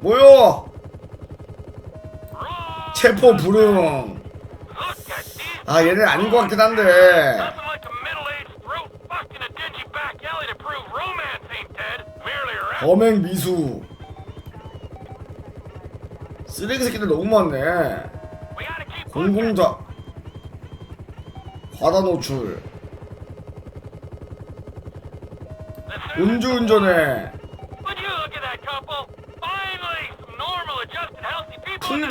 뭐요? 체포 불응. 아 얘는 아닌 것 같긴 한데. 범행 미수. 쓰레기 새끼들 너무 많네. 공공자. 과다 노출. 음주운전에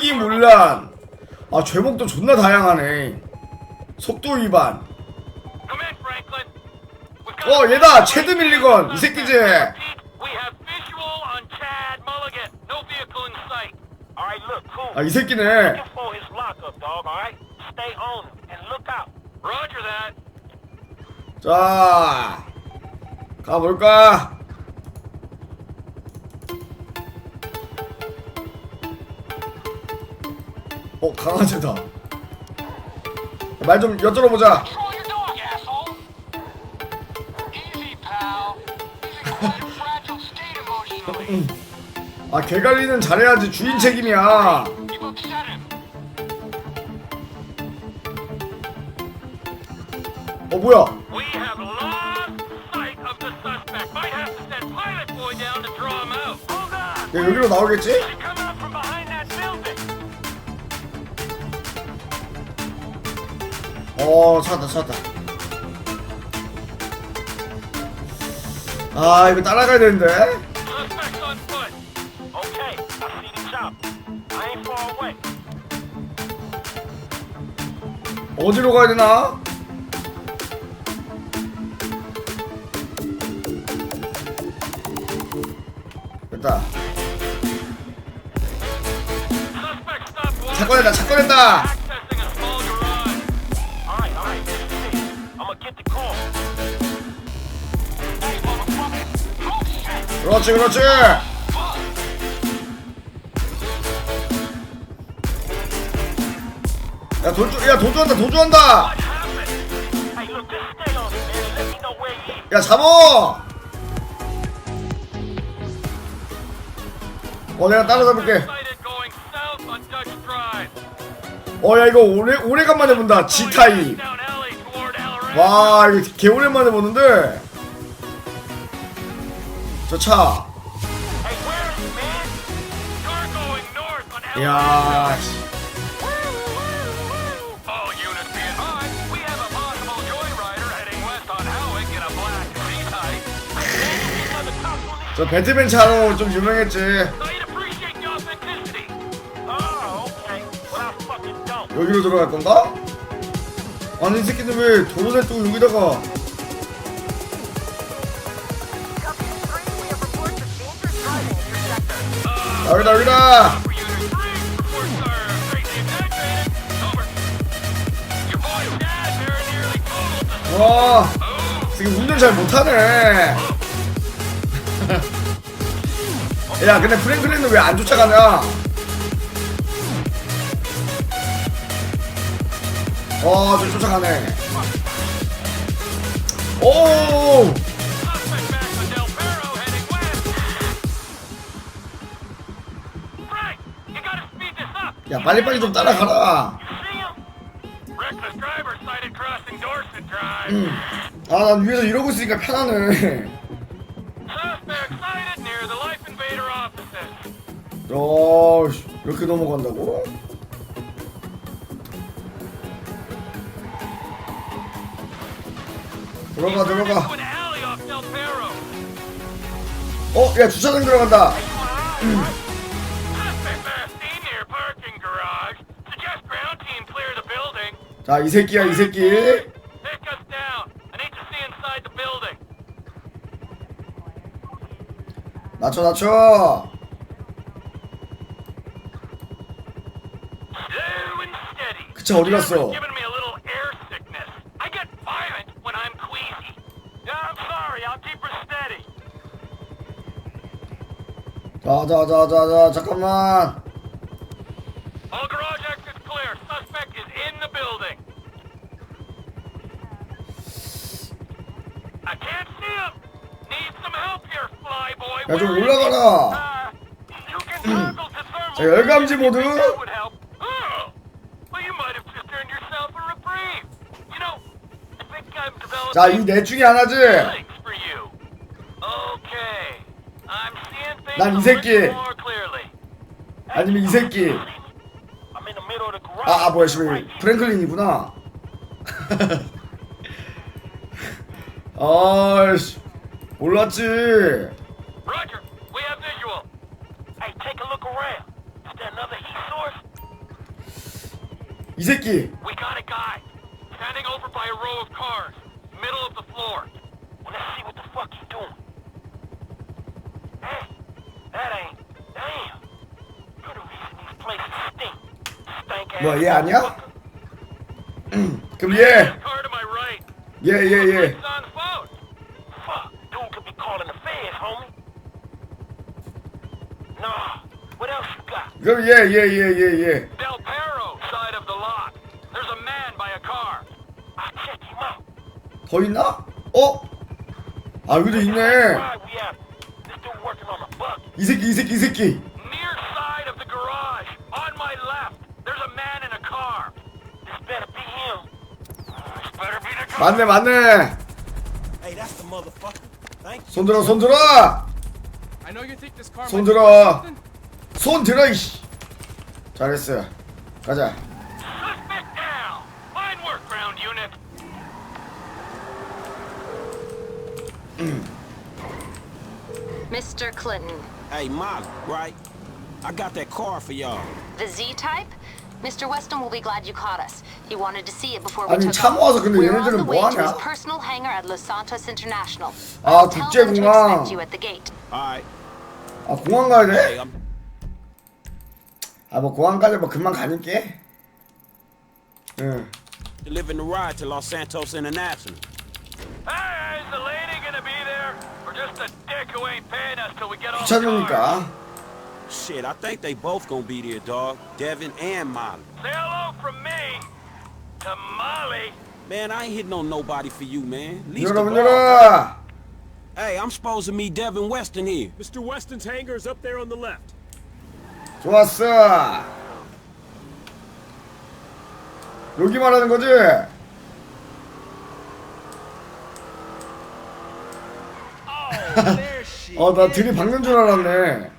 world. 문란. 아 죄목도 존나 다양하네. 속도 위반. 어 얘다 체드 밀리건 이 cool. 아이 새끼네. 자 가볼까? 어 강아지다. 말 좀 여쭤보자. 아 개관리는 잘해야지 주인 책임이야. 어 뭐야? 야 여기로 나오겠지? 어 찾았다 찾았다. 아 이거 따라가야 되는데. 어디로 가야 되나? 됐다. 사건했다 사건했다. 그렇지 그렇지. 야 도주 야 도주한다 도주한다. 야 잡어. 어 내가 따라잡을게. 어 야 이거 오래 오래간만에 본다. G 타입. Down alley toward El Rey. 와 이거 개 오랜만에 보는데. El Rey. 야. 씨. All units be advised, we have a possible joyrider heading west on Howick in a black C-type. Another cop on this? 저 배트맨 차로 좀 유명했지. Oh. 여기로 들어갈 건가? 아니 이 새끼들 왜 도로를 또 여기다가 Totaled the 와 Oh, 지금 운전 잘 못하네 야 근데 프랭클린은 왜 안 쫓아가냐 어저 쫓아가네 오 야 빨리빨리 좀 따라가라 You see him? Reckless driver sighted crossing Dorset Drive. 아난 위에서 이러고 있으니까 편하네. 어 이렇게 넘어간다고? 들어가 들어가. 어 야 주차장 들어간다 자 이 새끼야 이 새끼. 낮춰 낮춰. 그차 어디 갔어? I'll keep her steady. 자자 자 자 자 잠깐만 야 좀? 올라가라 Uh, 자, 열감지 모드. That would help. Oh. Well, you might have just earned yourself a reprieve. You know, I think I'm developing 자, 이 넷 중에 하나지. 난이 a 새끼. 아니면 이 새끼. 아, 아 뭐야, here. 프랭클린이구나. 아이씨, 몰랐지. Standing over by a row of cars. Middle of the floor. Wanna see what the fuck he's doing. Hey, that ain't... Damn. You're the reason these places stink. Stank ass Well, yeah, nhá. Come here. Car to my right. Yeah, yeah, yeah. Fuck, dude could be calling the feds, homie. Nah, what else you got? Go, yeah, yeah, yeah, yeah, yeah. Del Perro side of the lot. There's a man by a car. 더 있나? 어? 아, 여기도 있네. 이 새끼, 이 새끼, 이 새끼. 맞네, 맞네. Hey, that's the motherfucker. Thank you. 손 들어, 손 들어. I know you think this car 손 might be 들어. worth something. 손 들어, 이씨. 잘했어. 가자. Mr. Clinton, Hey, Molly, right? I got that car for y'all. the Z-type? Mr. Weston will be glad you caught us. He wanted to see it before we 아니, took 차 off. 모아서 근데 We're on 얘네들은 the way 뭐 to his 하냐? personal hangar at Los Santos International. 아, Tell them to 국제공항. expect you at the gate. All right. 아, 공항 가야 Hey, 돼? I'm. 아, 뭐 공항까지 뭐 금방 가니까. 응. delivering the ride to Los Santos International. 귀찮으니까. Shit, I think they both gonna be there, dog. Devin and Molly. Say hello from me to Molly. Man, I ain't hitting on nobody for you, man. Least 열어, of 문 all- 열어. Hey, I'm supposed to meet Devin Weston here. Mr. Weston's hangar is up there on the left. 좋았어. 여기 말하는 거지? 어, 나 is. 들이박는 줄 알았네.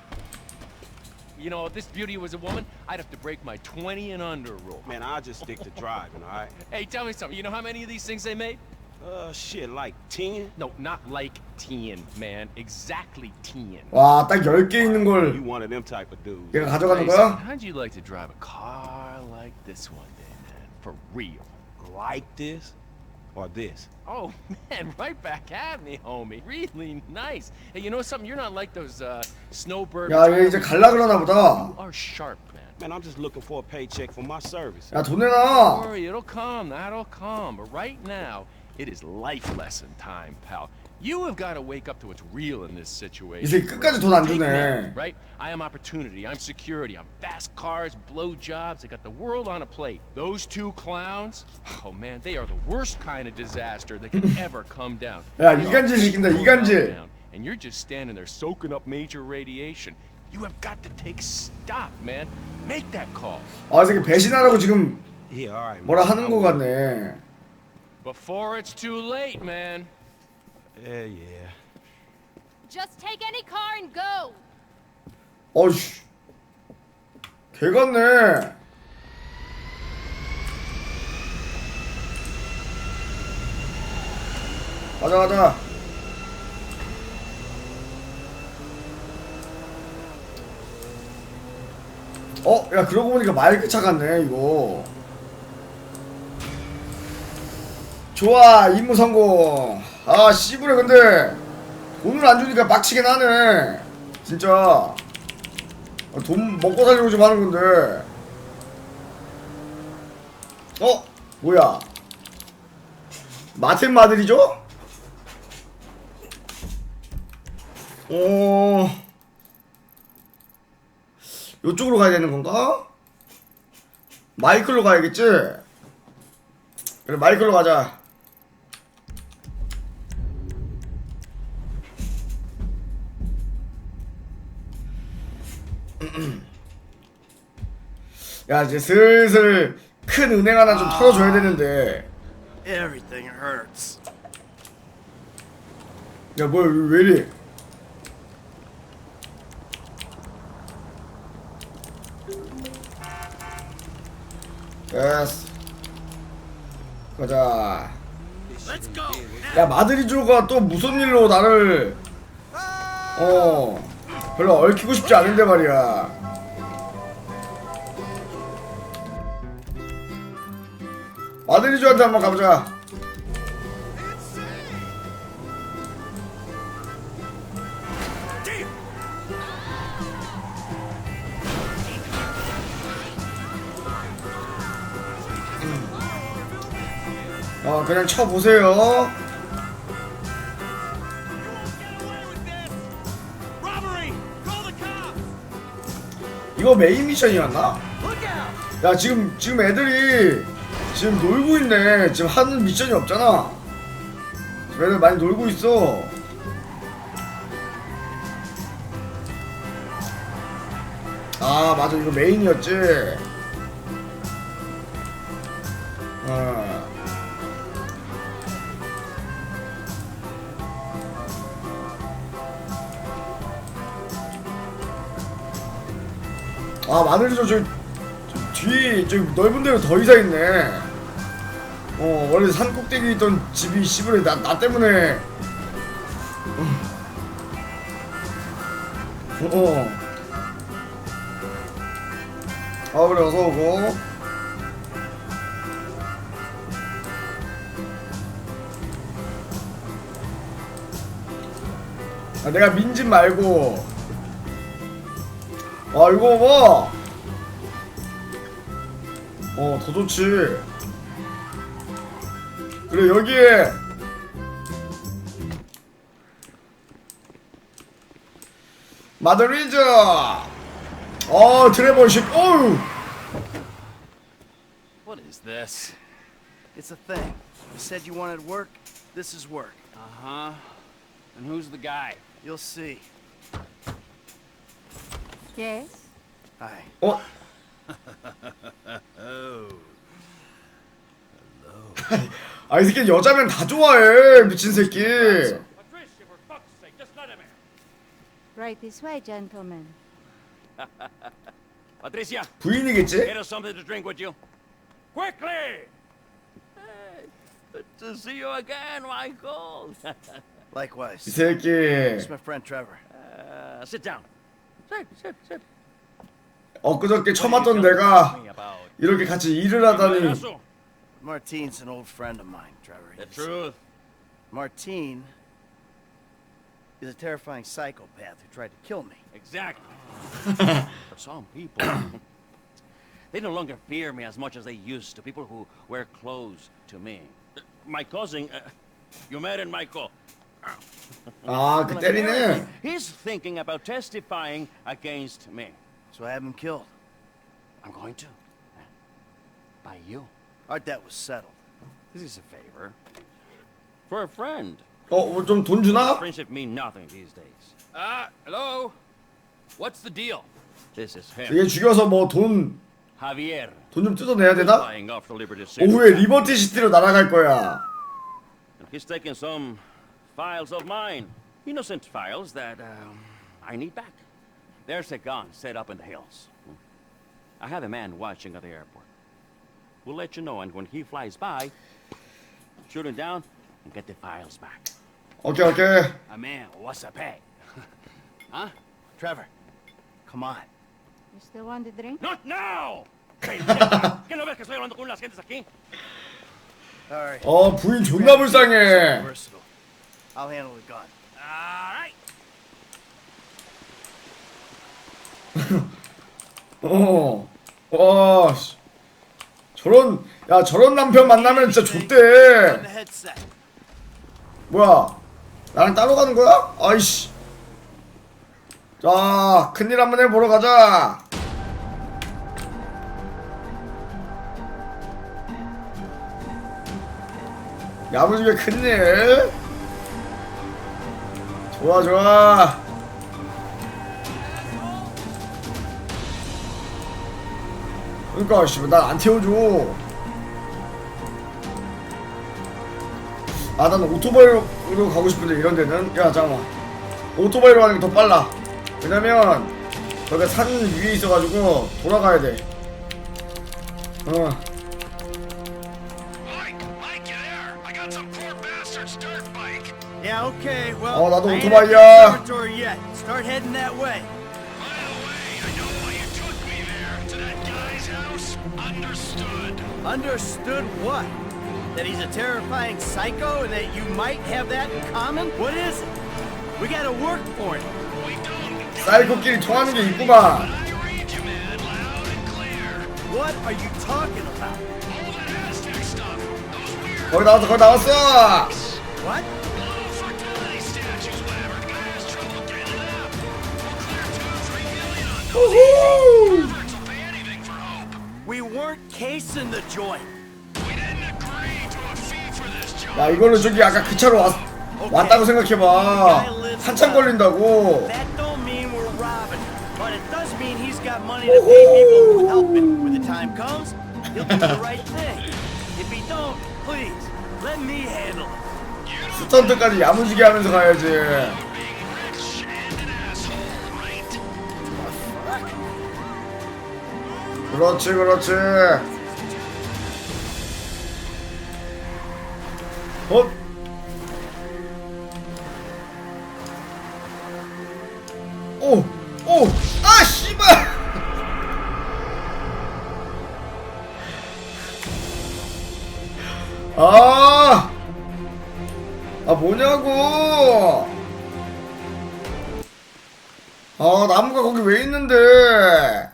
You know, if this beauty was a woman, I'd have to break my 20 and under rule. Man, I'll just stick to driving, all right? Hey, tell me something. You know how many of these things they made? Uh, shit, like 10? No, not like 10, man. Exactly 10. 와, 딱 10개 있는 You 걸 one of them type of dudes. 얘가 가져가는 Hey, son, 거야? how'd you like to drive a car like this one day, man? For real. Like this? Or this? Oh, man, right back at me, homie. Really nice. Hey, you know something? You're not like those uh, snowbird. 야, 얘 이제 갈라 그러나 보다. You are sharp, man. Man, I'm just looking for a paycheck for my service. 야, 돈 Don't 내놔. worry, it'll come. That'll come. But right now, it is life lesson time, pal. You have got to wake up to what's real in this situation. 이 새끼 끝까지 돈 안 Take 주네. me, right? I am opportunity. I'm security. I'm fast cars, blow jobs. I got the world on a plate. Those two clowns, oh man, they are the worst kind of disaster that could ever come down. 야, They are 이간질 시킨다, so 이간질. down, And you're just standing there soaking up major radiation. You have got to take stock, man. Make that call. 아, 이 새끼 배신하라고 지금 Yeah, all right. 뭐라 man. 하는 거 같네. Before it's too late, man. Yeah, yeah. Just take any car and go. 어이씨. 개 같네. 가자, 가자. 어, 야, 그러고 보니까 마이크 차 같네, 이거. 좋아, 임무 성공. 아, 씨부레, 근데, 돈을 안 주니까 빡치긴 하네. 진짜. 아, 돈 먹고 살려고 좀 하는 건데. 어? 뭐야? 마틴 마들이죠? 어. 요쪽으로 가야 되는 건가? 마이클로 가야겠지? 그래, 마이클로 가자. 야 이제 슬슬 큰 은행 하나 좀 털어줘야 되는데. Everything hurts. 야 뭐야 왜 이래? 됐어. 가자. Let's go. 야 마드리조가 또 무슨 일로 나를 어 별로 얽히고 싶지 않은데 말이야. 마드리조한테 한번 가보자. 어 그냥 쳐보세요 이거 메인 미션이었나? 야 지금 지금 애들이 지금 놀고 있네. 지금 하는 미션이 없잖아. 지금 애들 많이 놀고 있어. 아 맞아. 이거 메인이었지. 어. 아 마늘이죠 저기 저 뒤에 저기 넓은 데로 더 이사 있네. 어 원래 산 꼭대기 있던 집이 씨부레 나, 나 때문에. 어. 어. 아 그래 어서 오고. 아, 내가 민집 말고. 아 이거 봐. 어, 더 좋지. 그래, 여기에. 마드리즈! 어, 드래곤십, 어우! What is this? It's a thing. You said you wanted work. This is work. Uh huh. And who's the guy? You'll see. Yes? Hi. 어? 아, 이 새끼 여자면 다 좋아해, 미친 새끼. Patricia, for fuck's sake, just let him in. Right this way, gentlemen. Patricia, 부인이겠지? get us something to drink with you. Quickly. Good to see you again, Michael. 이 Likewise. 새끼. It's my friend Trevor. uh, sit down. Sit, sit, sit. 엊그저께 처맞던 내가 Me about 이렇게 같이 일을 하다니. Russell. Martine's an old friend of mine, Trevor. The He's- truth. Martine is a terrifying psychopath who tried to kill me. Exactly. but some people, they no longer fear me as much as they used to. People who wear clothes to me. Uh, My cousin, uh, you met in Michael. 아, 그 때리네. He's thinking about testifying against me. So I have him killed. I'm going to. Uh, By you. Our debt was settled. This is a favor. For a friend. 어, 좀 돈 주나? Friendship mean nothing these days. Ah, hello? What's the deal? This is him. 얘 죽여서 뭐 돈, Javier. 돈 좀 뜯어내야 되나? Flying off to Liberty City. 오후에 리버티 시티로 날아갈 거야. He's taking some files of mine. Innocent files that um, I need back. There's a gun set up in the hills. I have a man watching at the airport. We'll let you know, and when he flies by, shoot him down and get the files back. 오케이, 오케이. A man, what's a pay? huh? Trevor, come on. You still want the drink? Not now! ¿Qué no ves que estoy hablando con unas gentes aquí? All right. 어, 부인 존나 불쌍해. I'll handle the gun. All right. 어. 와, 씨. 저런, 야, 저런 남편 만나면 진짜 On 좋대. the headset. 뭐야? 나랑 따로 가는 거야? 아이씨. 자, 큰일 한번 해보러 가자. 야무지게 큰일. 좋아 좋아. 그러니까 씨발 난안 태워줘. 아 난 오토바이로 가고 싶은데 이런 데는? 야 잠깐만. 오토바이로 가는 게 더 빨라. 왜냐면 저기산 위에 있어가지고 돌아가야 돼어. Yeah, okay, well. 어, 나도 I ain't 오토바이야. at the observatory yet. Start heading that way. Understood what? That he's a terrifying psycho and that you might have that in common? What is it? We gotta work for it. 사이코끼리 통하는 게 있구만 What are you talking about? 거기 나왔어 거기 나왔어 What? Weren't casing the joint. 야 이거는 저기 아까 그 차로 왔, 왔다고 생각해봐 한참 걸린다고 That don't mean we're robbing, but it does mean he's got money to pay people who help him. When the time comes, he'll do the right thing. If he don't, please let me handle it. 스턴트까지 야무지게 하면서 가야지 그렇지 그렇지 어? 오! 오! 아 씨발! 아! 아 뭐냐고! 아 나무가 거기 왜 있는데?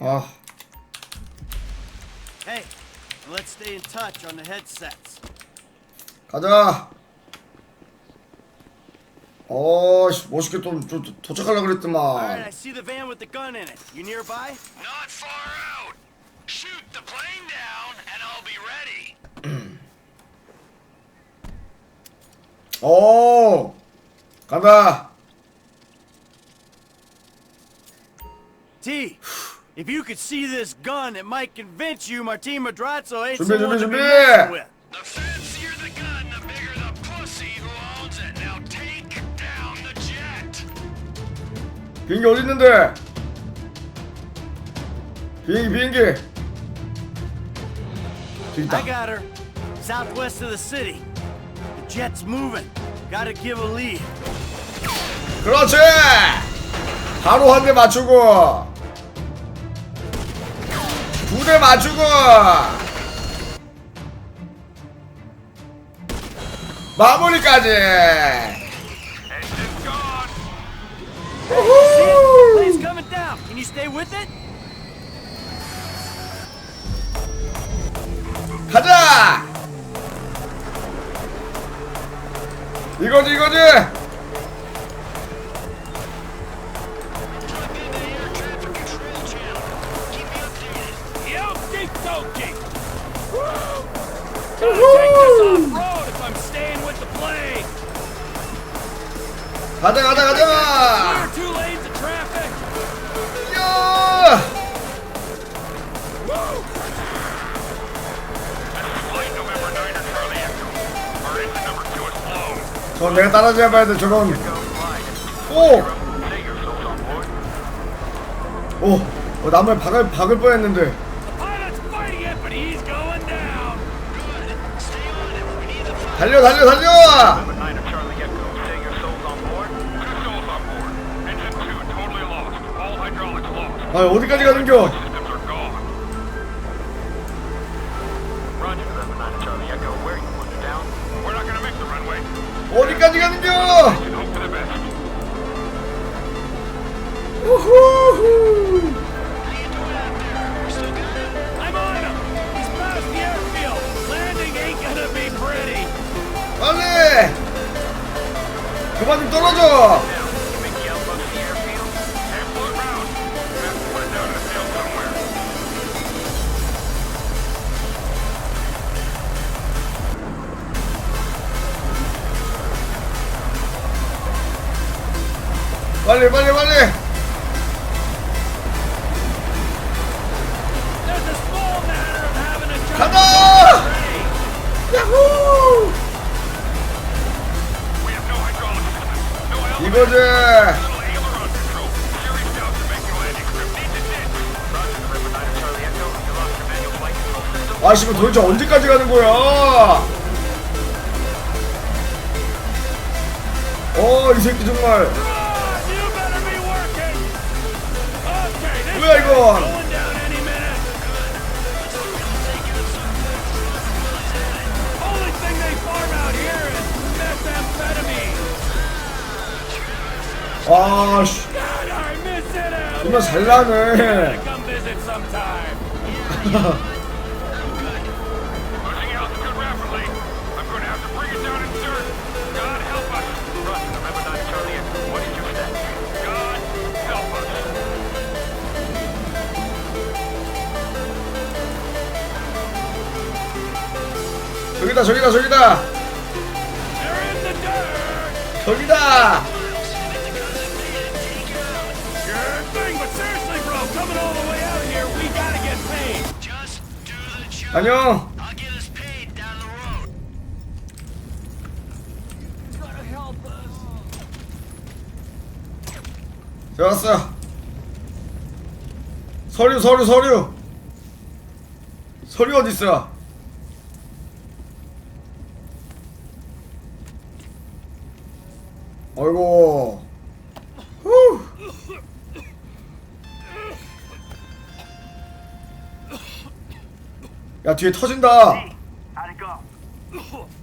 아 Hey, let's stay in touch on the headsets. 가자. 어, 씨, 멋있게 좀, 좀 도착하려 All right, 그랬더만. I see the van with the gun in it. You nearby? Not far out. Shoot the plane down, and I'll be ready. 어, 간다. T, if you could see this gun, it might convince you Martin Madrazo ain't 준비, someone 준비, to be 준비. messing with. The fancier the gun, the bigger the pussy who owns it. Now take down the jet. 비행기 어디 있는데? 비행기, 비행기. 저기 I 있다. got her. Southwest of the city. The jet's moving. Gotta give a lead. 그렇지. 바로 한 대 맞추고. 두 대 맞추고. 마무리까지. 가자! 이거지 이거지! 가자 가자 가자! 야! Flight November 9 or Charlie Echo. Our engine number two is blown. 저 내가 따라잡아야 돼 flying. 오! 오! 어, 나무에 박을, 박을 뻔했는데. 달려 달려 달려! 아 어디까지 가는겨? Systems are gone. Roger, November 9 or Charlie Echo. Where you want down? We're not gonna make the runway. 어디까지 가는겨? 우후후! 빨리! 그만 좀 떨어져! 빨리 빨리 빨리. 가자! 야호! 이거지. 아 지금 도대체 언제까지 가는 거야? You say? God help us. 저기다, 저기다, 저기다. 저기다. 안녕. 좋았어. 서류, 서류, 서류. 서류 어디 있어? 아이고. 야 뒤에 터진다. How'd it go?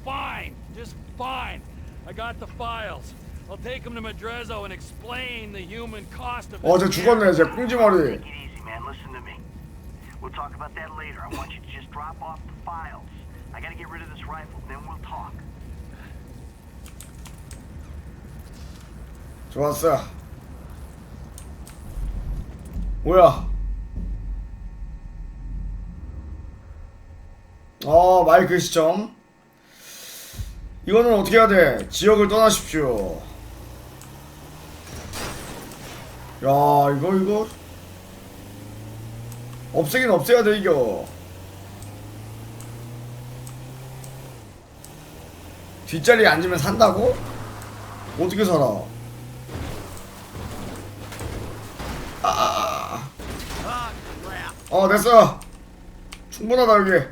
Fine, just fine. I got the files. I'll take them to Madrezzo and explain the human cost of 어제 this 죽었네 제 꽁지머리. Take it easy, man. Listen to me. We'll talk about that later. I want you to just drop off the files. I gotta get rid of this rifle, then we'll talk. 좋았어. 뭐야? 어 마이크 시점. 이거는 어떻게 해야 돼? 지역을 떠나십시오. 야 이거 이거 없애긴 없애야 돼 이거. 뒷자리에 앉으면 산다고? 어떻게 살아? 아, 어 됐어 충분하다 여기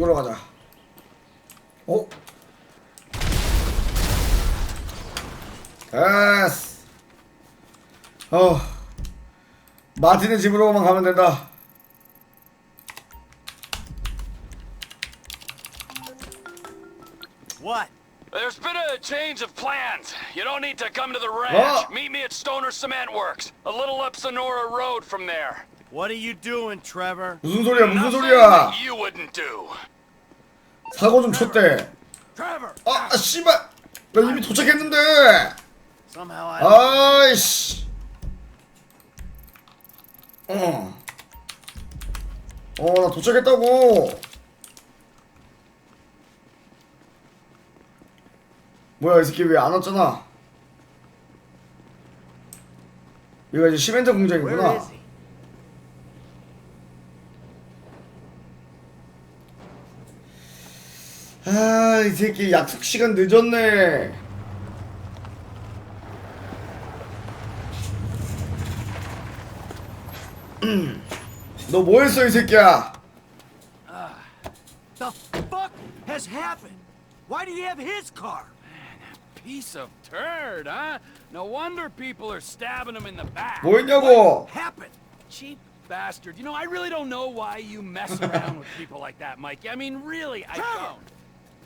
이걸로 가자 어? 됐어 어 마틴의 집으로만 가면 된다 What? There's been a change of plans. You don't need to come to the ranch. Oh. Meet me at Stoner Cement Works, a little up Sonora Road from there. What are you doing, Trevor? 무슨 소리야 무슨 소리야 you wouldn't do. 사고 좀 쳤대 Trevor! 아, 아 씨발 나 이미 도착했는데 Somehow I. 아이씨 어어나 도착했다고 뭐야 이 새끼 왜 안 왔잖아 여기가 이제 시멘트 Where 공장이구나 is he? 아 이 새끼 약속 시간 늦었네 너 뭐했어 이 새끼야 The fuck has happened? Why do you have his car? Piece of turd, huh? No wonder people are stabbing him in the back. 뭐했냐고 Happened? Cheap bastard. You know, I really don't know why you mess around with people like that, Mikey. I mean, really, I don't.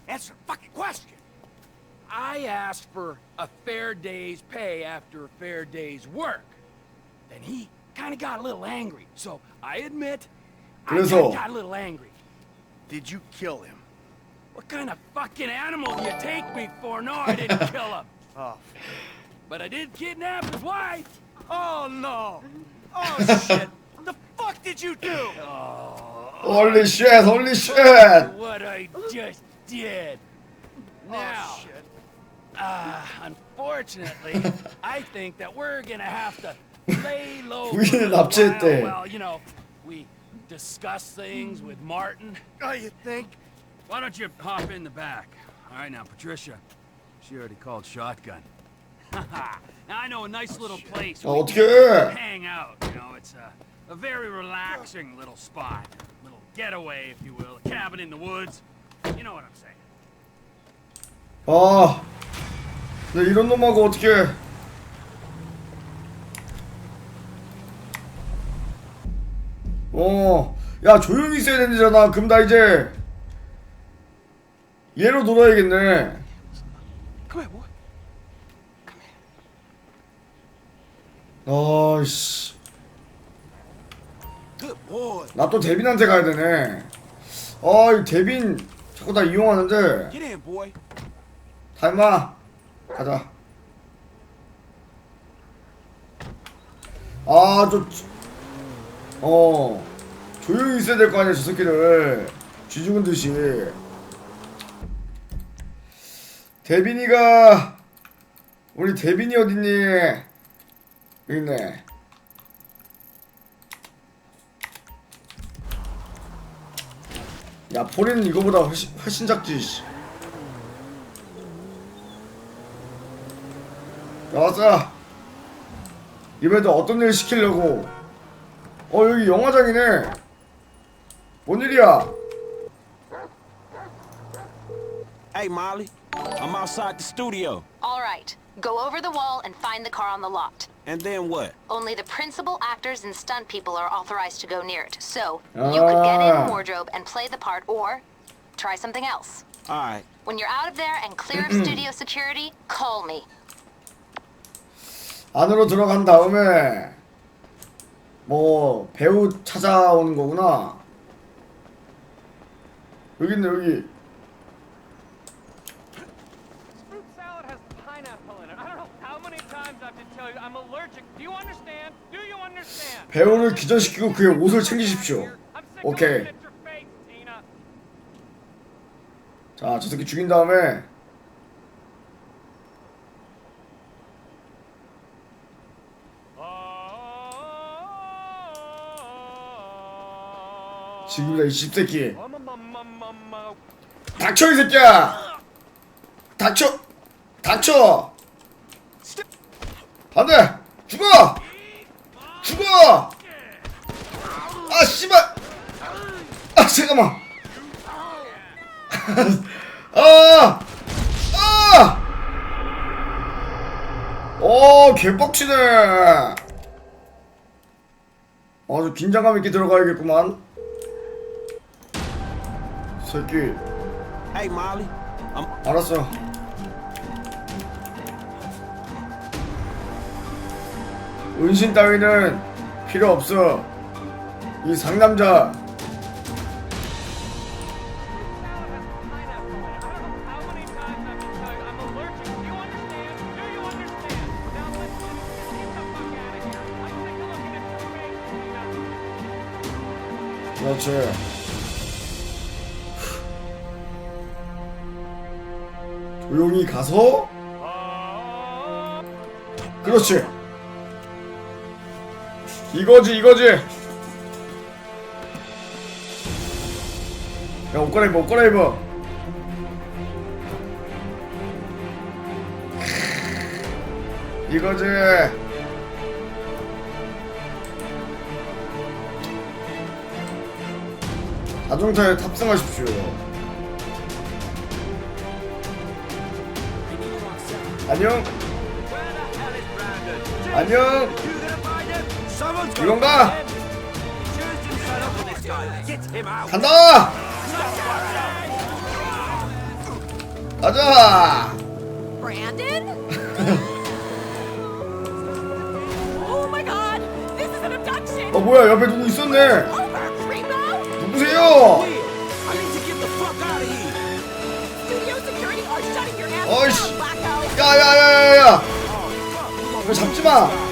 Answer the fucking question. I asked for a fair day's pay after a fair day's work. Then he kind of got a little angry. So I admit, Grizzle. I got a little angry. Did you kill him? What kind of fucking animal do you take me for? No, I didn't kill him. Oh. But I did kidnap his wife. Oh no. Oh shit. the fuck did you do? Oh. Holy shit, holy shit. What I just did. Oh, now, oh, uh, unfortunately, I think that we're gonna have to lay low. we're gonna. Well, you know, we discuss things with Martin. Oh, you think? Why don't you hop in the back? All right, now, Patricia, she already called shotgun. now I know a nice oh, little shit. place. we can Hang out. You know, it's a, a very relaxing little spot, little getaway, if you will. A cabin in the woods. You know what I'm saying. 아, 나 이런 놈하고 어떻게? 어, 야 조용히 있어야 된다잖아. 그럼 나 이제 얘로 놀아야겠네. Come here, boy. 아씨, Good boy. 나 또 데빈한테 가야 되네. 아, 이 데빈 자꾸 나 이용하는데. Get in, boy. 닮아 가자. 아저 어 조용히 있어야 될 거 아니야 저 새끼를. 쥐 죽은 듯이. 대빈이가 우리 대빈이 어딨니? 여기 있네 야 포리는 이거보다 훨씬, 훨씬 작지 씨. 나왔어 이번에도 어떤 일 시키려고 어 여기 영화장이네 뭔 일이야 Hey, Molly. I'm outside the studio. All right. Go over the wall and find the car on the lot. And then what? Only the principal actors and stunt people are authorized to go near it. So, you could get in Ah. wardrobe and play the part or try something else. All right. When you're out of there and clear of studio security, call me. 안으로 들어간 다음에 뭐 배우 찾아오는 거구나 여기 있네 여기 I'm allergic. Do you understand? Do you understand? 배우를 기절시키고 그의 옷을 챙기십시오 I'm sick 오케이. of looking at your face, Tina. 자 저 새끼 죽인 다음에 지금이다 이 씹새끼 닥쳐 이 새끼야 닥쳐 닥쳐 안돼 죽어 죽어 아 씨발 아 잠깐만 아! 아! 어, 개빡치네. 아주 긴장감 있게 들어가야겠구만. 새끼, 알았어. 은신 따위는 필요 없어. 이 상남자 그렇지. 조용히 가서 그렇지. 이거지 이거지. 야 옷 갈아입어 옷 갈아입어. 이거지. 자동차에 탑승하십시오. 안녕. 안녕. 이건가? 간다. 가자. Brandon? oh my god! This is an abduction! 어 뭐야 옆에 누구 있었네. Over! 누구세요? Studio security are shutting your ass 어이씨. Blacko! 야야야야야. 왜 잡지 마.